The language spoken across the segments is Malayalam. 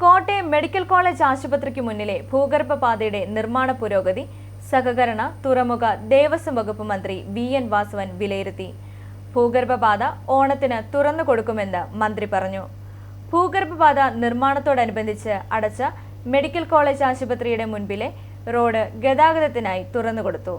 കോട്ടയം മെഡിക്കൽ കോളേജ് ആശുപത്രിക്ക് മുന്നിലെ ഭൂഗർഭ പാതയുടെ നിർമ്മാണ പുരോഗതി സഹകരണ തുറമുഖ ദേവസ്വം വകുപ്പ് മന്ത്രി വി എൻ വാസവൻ വിലയിരുത്തി. ഭൂഗർഭപാത ഓണത്തിന് തുറന്നു കൊടുക്കുമെന്ന് മന്ത്രി പറഞ്ഞു. ഭൂഗർഭപാത നിർമ്മാണത്തോടനുബന്ധിച്ച് അടച്ച മെഡിക്കൽ കോളേജ് ആശുപത്രിയുടെ മുൻപിലെ റോഡ് ഗതാഗതത്തിനായി തുറന്നുകൊടുത്തു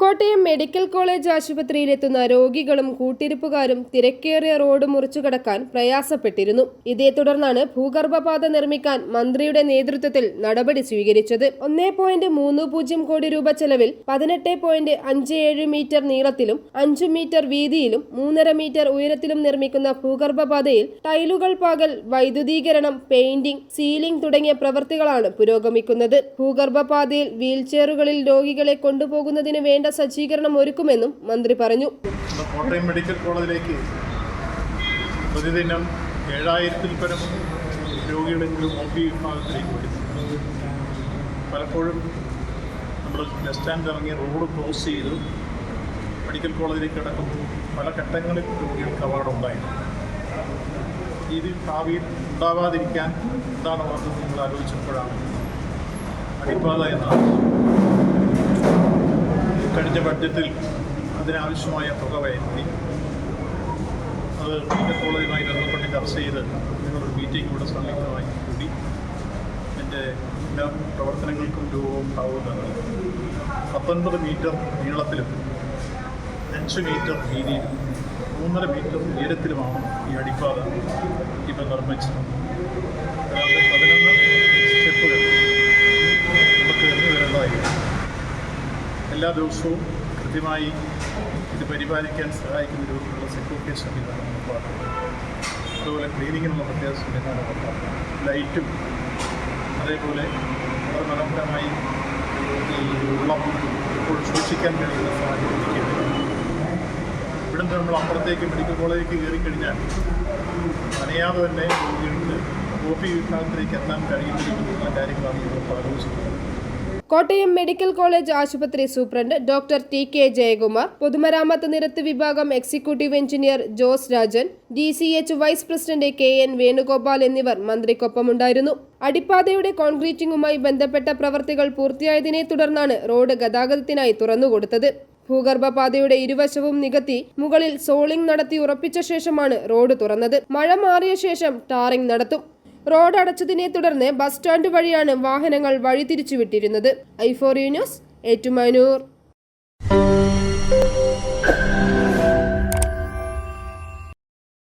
കോട്ടയം മെഡിക്കൽ കോളേജ് ആശുപത്രിയിലെത്തുന്ന രോഗികളും കൂട്ടിരിപ്പുകാരും തിരക്കേറിയ റോഡ് മുറിച്ചു കടക്കാൻ പ്രയാസപ്പെട്ടിരുന്നു. ഇതേ തുടർന്നാണ് ഭൂഗർഭപാത നിർമ്മിക്കാൻ മന്ത്രിയുടെ നേതൃത്വത്തിൽ നടപടി സ്വീകരിച്ചത്. ഒന്നേ പോയിന്റ് മൂന്ന് പൂജ്യം കോടി രൂപ ചെലവിൽ പതിനെട്ട് പോയിന്റ് അഞ്ച് ഏഴ് മീറ്റർ നീളത്തിലും അഞ്ചു മീറ്റർ വീതിയിലും മൂന്നര മീറ്റർ ഉയരത്തിലും നിർമ്മിക്കുന്ന ഭൂഗർഭപാതയിൽ ടൈലുകൾ പാകൽ വൈദ്യുതീകരണം പെയിന്റിംഗ് സീലിംഗ് തുടങ്ങിയ പ്രവൃത്തികളാണ് പുരോഗമിക്കുന്നത്. ഭൂഗർഭപാതയിൽ വീൽചെയറുകളിൽ രോഗികളെ കൊണ്ടുപോകുന്നതിന് വേണ്ട സജ്ജീകരണം ഒരുക്കുമെന്നും മന്ത്രി പറഞ്ഞു. കോട്ടയം മെഡിക്കൽ കോളേജിലേക്ക് പ്രതിദിനം ഏഴായിരത്തിൽ പരം രോഗികളെങ്കിലും ഒ പി വിഭാഗത്തിലേക്ക് വരുന്നു. പലപ്പോഴും നമ്മൾ ബസ് സ്റ്റാൻഡ് ഇറങ്ങി റോഡ് ക്ലോസ് ചെയ്ത് മെഡിക്കൽ കോളേജിലേക്ക് കിടക്കുമ്പോൾ പല ഘട്ടങ്ങളിൽ രോഗികൾക്ക് ഉണ്ടായി. ഇത് ഭാവിയിൽ ഉണ്ടാവാതിരിക്കാൻ എന്താണ് മാർഗം നിങ്ങൾ ആലോചിച്ചപ്പോഴാണ് അടിപ്പാത എന്നാണ്. കഴിഞ്ഞ ബഡ്ജറ്റിൽ അതിനാവശ്യമായ തുക വയറ്റി. അത് മെഡിക്കൽ കോളേജുമായി ബന്ധപ്പെട്ട് ചർച്ച ചെയ്ത് നിങ്ങളൊരു മീറ്റിംഗ് ഇവിടെ സംയുക്തമായി കൂടി എന്റെ എല്ലാ പ്രവർത്തനങ്ങൾക്കും രൂപവും ഭാവവും നൽകി പത്തൊൻപത് മീറ്റർ നീളത്തിലും അഞ്ച് മീറ്റർ വീതിയിലും മൂന്നര മീറ്റർ ഉയരത്തിലുമാണ് ഈ അടിപ്പാത ഇപ്പം നിർമ്മിച്ചത്. എല്ലാ ദിവസവും കൃത്യമായി ഇത് പരിപാലിക്കാൻ സഹായിക്കുന്ന രൂപത്തിലുള്ള സെക്യൂരിറ്റി സംവിധാനം ഉറപ്പാക്കും അതുപോലെ ക്ലീനിങ്ങിനുള്ള പ്രത്യേക സംവിധാനം ഉറപ്പാക്കും ലൈറ്റും അതേപോലെ വളരെ മനോഹരമായി ഈ വെള്ളം ഇപ്പോൾ സൂക്ഷിക്കാൻ കഴിയുന്ന സാഹചര്യം ഇവിടുന്ന് നമ്മൾ അപ്പുറത്തേക്ക് മെഡിക്കൽ കോളേജിലേക്ക് കയറിക്കഴിഞ്ഞാൽ നനയാതെ തന്നെ രോഗികൾക്ക് ഒ പി വിഭാഗത്തിലേക്ക് എത്താൻ കഴിയുന്ന രീതിയിലുള്ള കാര്യങ്ങളാണ് നമ്മൾ ആലോചിക്കുന്നത്. കോട്ടയം മെഡിക്കൽ കോളേജ് ആശുപത്രി superintendent doctor T K Jayakumar പൊതുമരാമത്ത് നിരത്ത് വിഭാഗം executive engineer Jose Rajan D C H vice president K N Venugopal എന്നിവർ മന്ത്രിക്കൊപ്പമുണ്ടായിരുന്നു. അടിപ്പാതയുടെ കോൺക്രീറ്റിംഗുമായി ബന്ധപ്പെട്ട പ്രവർത്തികൾ പൂർത്തിയായതിനെ തുടർന്നാണ് റോഡ് ഗതാഗതത്തിനായി തുറന്നുകൊടുത്തത്. ഭൂഗർഭപാതയുടെ ഇരുവശവും നികത്തി മുകളിൽ സോളിംഗ് നടത്തി ഉറപ്പിച്ച ശേഷമാണ് റോഡ് തുറന്നത്. മഴ മാറിയ ശേഷം ടാറിംഗ് നടത്തും. റോഡ് അടച്ചതിനെ തുടർന്ന് ബസ് സ്റ്റാൻഡ് വഴിയാണ് വാഹനങ്ങൾ വഴിതിരിച്ചുവിട്ടിരുന്നത്. ഐഫോറിയ ന്യൂസ് ഏറ്റുമാനൂർ.